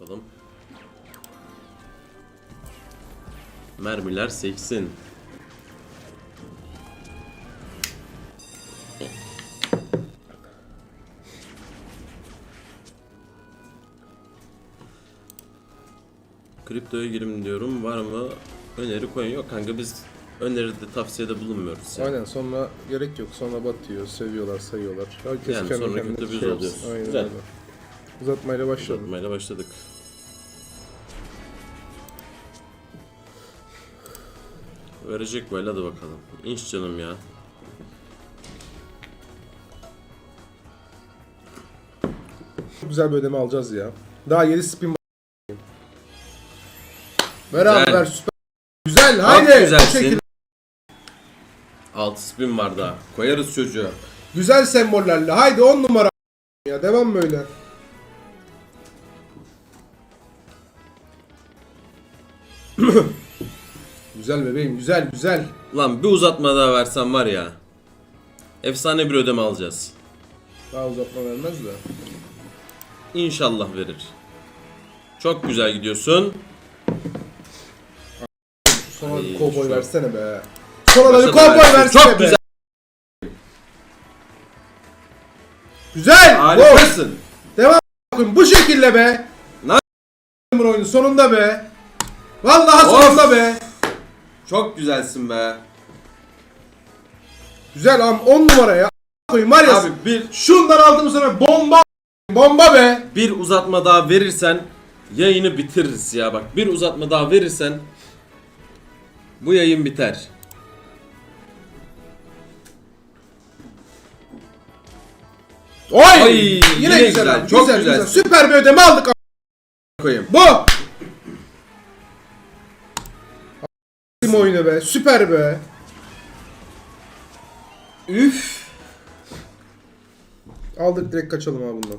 Bakalım. Mermiler seksin. Kriptoya girim diyorum. Var mı? Öneri koyun. Yok kanka biz öneride tavsiyede bulunmuyoruz. yani. Aynen sonra gerek yok. Sonra batıyor, seviyorlar, sayıyorlar. Herkes Yani kendi sonra kötü biz şey oluyoruz. Aynen Güzel. öyle. Uzatmayla başlayalım. Uzatmayla başladık. Verecek böyle hadi bakalım. İnş canım ya. Çok güzel bir ödeme alacağız ya. Daha 7 spin. Beraber süper. Güzel haydi. Şekilde. 6 spin var daha. Koyarız çocuğu. Güzel sembollerle. Haydi 10 numara. Ya devam böyle. güzel bebeğim güzel güzel. Lan bir uzatma daha versen var ya. Efsane bir ödeme alacağız. Daha uzatma vermez de. İnşallah verir. Çok güzel gidiyorsun. Sonra bir kovboy versene be. Sonra da bir kovboy versene Çok be. güzel. Güzel. Harikasın. Devam bu şekilde be. Ne- oyunu sonunda be. Vallahi Of. sonunda be. Çok güzelsin be. Güzel am 10 numara ya. Koyayım var ya. Abi bir Şundan aldım sana bomba. Bomba be. bir uzatma daha verirsen yayını bitiririz ya bak. Bir uzatma daha verirsen bu yayın biter. Oy. Ay, yine, yine güzel, güzel, abi, çok güzel, güzel. güzel. Süper bir ödeme aldık. Koyayım. Bu. Kim oyunu be. Süper be. Üf. Aldık direkt kaçalım abi bundan.